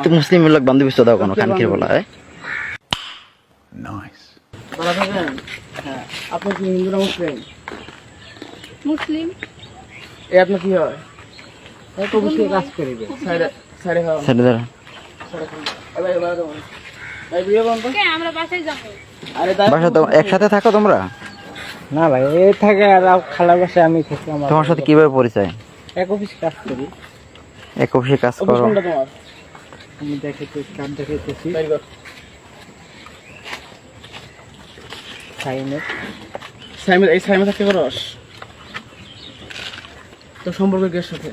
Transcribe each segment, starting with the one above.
একটু মুসলিম লোক বান্ধবী। বিস্তার দাও কোনো কানকির বলা হয় হ্যাঁ আপনি কি হিন্দু না মুসলিম? মুসলিম। এ আপনার কি হয়? কবুতর কাজ করিবে। খাওয়া তাই বাসা তো একসাথে থাকো তোমরা? না ভাই এ থাকে আর খালা বসে আমি থাকি তোমার সাথে কীভাবে পরিচয়? এক অফিস কাজ করি। এক অফিসে কাজ করো। তোমার? আমি দেখাইতেছি কার্ড দেখাইতেছি। সাইমের সাইমের এই সাইমে থাকতে করস তোর সম্পর্ক কে সাথে?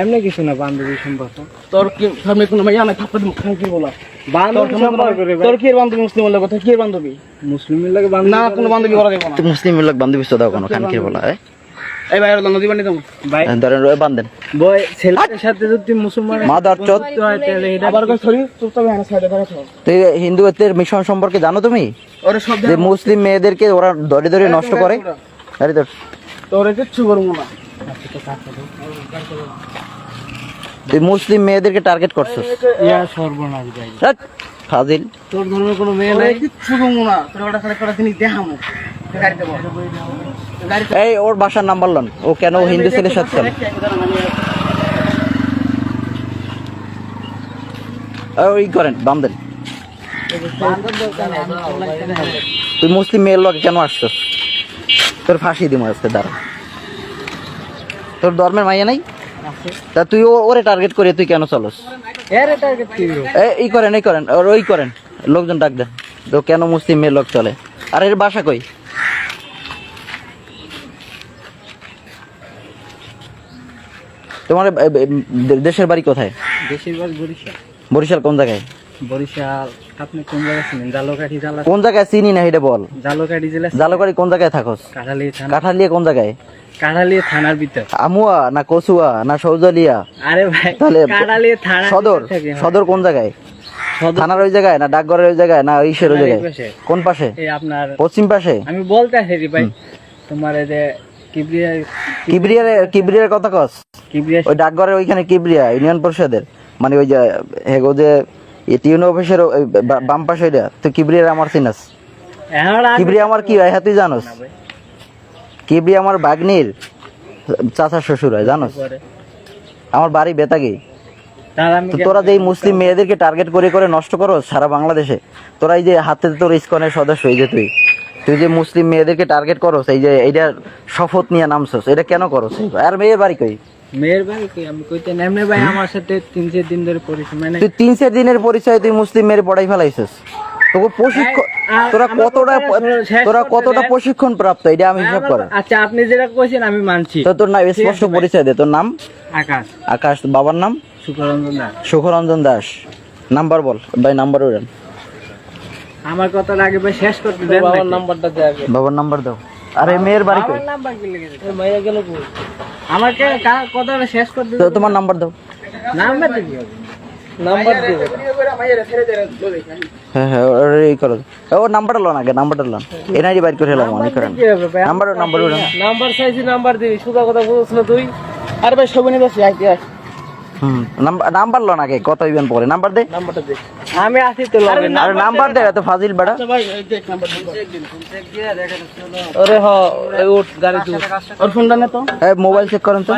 এমনি কিছু না বান্ধবী সম্পর্ক। তোর কি সামনে কোনো মাইয়া থাপ্পা খান কি বলা? বান্ধবী সম্পর্ক রে তোর কি বান্ধবী মুসলিম বলে কথা কি বান্ধবী? মুসলিমের লাগে না কোনো বান্ধবী করা দেবো না। একটু লোক বান্ধবী বিস্তার দাও কোনো? কানকির বলা হয় এই ভাই আর নদী বানি দেবো। ভাই। ধরেন রয়ে বান্ধেন। বয় ছেলের সাথে যদি মুসলমান মাদার চোদ। তো হয় তাহলে এটা আবার কই সরি চুপ তবে হ্যাঁ সাইডে ধরে থাক তুই হিন্দুত্বের মিশন সম্পর্কে জানো তুমি? ওরে সব যে মুসলিম মেয়েদেরকে ওরা ধরে ধরে নষ্ট করে। আরে তোর তোরে কিচ্ছু করব না। তুই মুসলিম মেয়েদেরকে টার্গেট করছিস। ইয়া সর্বনাশ ভাই। ফাজিল। তোর ধর্মের কোনো মেয়ে নাই। কিচ্ছু করব না। তোর ওটা খালি কটা জিনিস দেখামু এই ওর বাসার নাম্বার লন। ও কেন হিন্দু ছেলের সাথে চলে ওই করেন বাম দেন। তুই মুসলিম মেয়ের লোক কেন আসছস তোর ফাঁসি দিব আজকে দাঁড়া। তোর ধর্মের মাইয়া নাই? তা তুই ও- ওরে টার্গেট করে তুই কেন চলস? এর টার্গেট কি? হলো? এ- এই করেন এই করেন ওর ওই করেন। লোকজন ডাক দেন। তো কেন মুসলিম মেয়ের লোক চলে? আর এর বাসা কই? তোমার এ, এ, দে- দেশের বাড়ি কোথায়? বরিশাল। বরিশাল কোন জায়গায়? বরিশাল আপনি কোন জায়গায় ছিলেন? জালকাঠি জেলা কোন জায়গায় চিনি না এটা বল। জালকাঠি জেলা জালকাড়ি কোন জায়গায় থাকস? কাঠালি থানা। কাঠালিয়া কোন জায়গায়? কাঠালি থানার ভিতর। আমুয়া না কচুয়া না সৌজলিয়া? আরে ভাই তাহলে কাঠালি থানা সদর সদর কোন জায়গায়? থানার ওই জায়গায় না ডাকঘরের ওই জায়গায় না ইসের ওই জায়গায়? কোন পাশে? এই আপনার পশ্চিম পাশে? আমি বলতে আসি ভাই তোমার এই যে কিবরিয়া কিবরিয়ার কিবরিয়ার কথা কস? কিবরিয়া ওই ডাকঘরের ওইখানে কিবরিয়া ইউনিয়ন পরিষদের। মানে ওই যে হেগো যে টিউন অফিসের বাম পাশে ওইটা তুই কিবরিয়ার আমার চিনাস। কিবরিয়া আমার কি হয় হ্যাঁ তুই জানোস? কিবরিয়া আমার বাগনির চাচা শ্বশুর হয় জানোস? আমার বাড়ি বেতাগি। তোরা যে মুসলিম মেয়েদেরকে টার্গেট করে করে নষ্ট করো সারা বাংলাদেশে তোরা এই যে হাতে তোর ইসকনের সদস্য এই যে তুই। তুই যে মুসলিম মেয়েদেরকে টার্গেট করস এই যে এইটা শপথ নিয়ে নামছস এটা কেন করস? আর মেয়ের বাড়ি কই? মেয়ের ভাই কি আমি কইতে নেমনে ভাই আমার সাথে তিন চার দিন ধরে পরিচয় মানে তুই তিন চার দিনের পরিচয় তুই মুসলিম মেয়ের পড়াই ফেলাইছিস। তোকে প্রশিক্ষণ তোরা কতটা তোরা কতটা প্রশিক্ষণ প্রাপ্ত এটা আমি হিসাব করে। আচ্ছা আপনি যেটা কইছেন আমি মানছি। তো তোর নাম স্পষ্ট পরিচয় দে তোর নাম? আকাশ। আকাশ বাবার নাম? সুকরঞ্জন দাস। সুখরঞ্জন দাস। নাম্বার বল ভাই নাম্বার ওরেন আমার কথাটা আগে ভাই শেষ করতে দেন বাবার নাম্বারটা দে আগে। বাবার নাম্বার দাও। আরে মেয়ের বাড়ি কই? আমার নাম্বার কি লেগেছে? এই মাইয়া গেল কই? আমাকে কথাটা শেষ করতে তো তোমার নাম্বার দাও। নাম্বার কি নাম্বার দে। মাইয়া ছেড়ে দে হ্যাঁ হ্যাঁ ওর এই করো। ও নাম্বারটা লোন আগে নাম্বারটা লোন। এনআইডি বাইর করে এলাম অনেক করেন কি হবে ভাই? নাম্বার নাম্বার নাম্বার চাইছি নাম্বার দিবি। সুদা কথা বলছ না তুই? আরে ভাই আইতে আয়। হুম। নাম্বার লো নাকি কত ইভেন পরে? নাম্বার দে। নাম্বারটা দে। আমি আসি তো লগে। আরে নাম্বার দে এত ফাজিল বড়া। আচ্ছা ভাই এই দেখ নাম্বার আরে হ ওই উঠ গাড়ি তো ওর ফোনটা নে তো। এই মোবাইল চেক করেন তো।